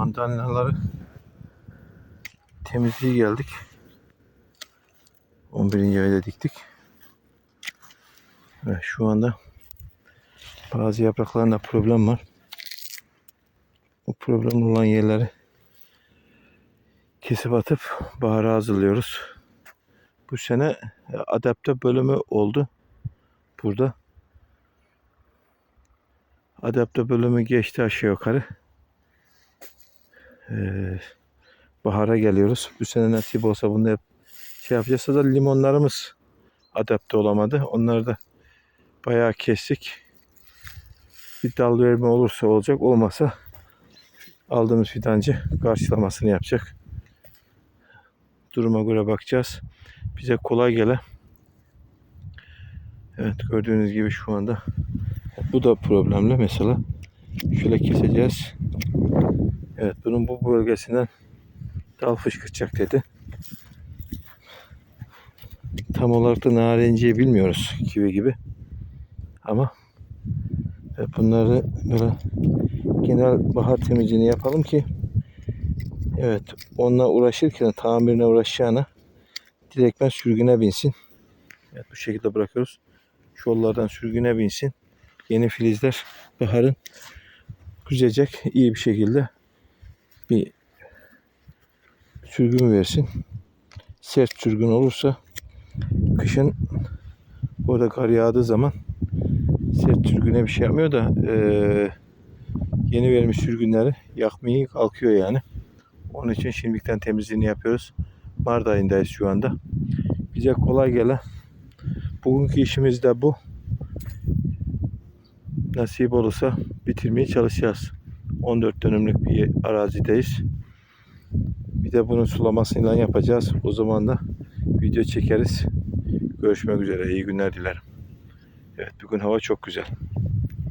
mandalinaları temizliğe geldik. 11. ayda diktik. Ve şu anda bazı yapraklarında problem var. Bu problem olan yerleri kesip atıp bahara hazırlıyoruz. Bu sene e, adapte bölümü oldu burada. Adapte bölümü geçti aşağı yukarı. Ee, bahara geliyoruz. Bu sene nasip olsa bunu hep şey yapacağız. Da limonlarımız adapte olamadı. Onları da bayağı kestik. Bir dal verme olursa olacak. Olmasa aldığımız fidancı karşılamasını yapacak. Duruma göre bakacağız. Bize kolay gele. Evet gördüğünüz gibi şu anda bu da problemli mesela. Şöyle keseceğiz. Evet bunun bu bölgesinden dal fışkıracak dedi. Tam olarak da narenciyi bilmiyoruz kivi gibi. Ama evet, bunları böyle genel bahar temizliğini yapalım ki evet onunla uğraşırken tamirine uğraşacağına direktmen sürgüne binsin. Evet bu şekilde bırakıyoruz. Şollardan sürgüne binsin. Yeni filizler baharın güzecek iyi bir şekilde bir sürgün versin. Sert sürgün olursa kışın orada kar yağdığı zaman sert sürgüne bir şey yapmıyor da eee, yeni vermiş sürgünleri yakmayı kalkıyor yani. Onun için şimdilikten temizliğini yapıyoruz. Mart ayındayız şu anda. Bize kolay gele. Bugünkü işimiz de bu. Nasip olursa bitirmeye çalışacağız. 14 dönümlük bir arazideyiz. Bir de bunun sulamasıyla yapacağız. O zaman da video çekeriz. Görüşmek üzere. İyi günler dilerim. Evet bugün hava çok güzel.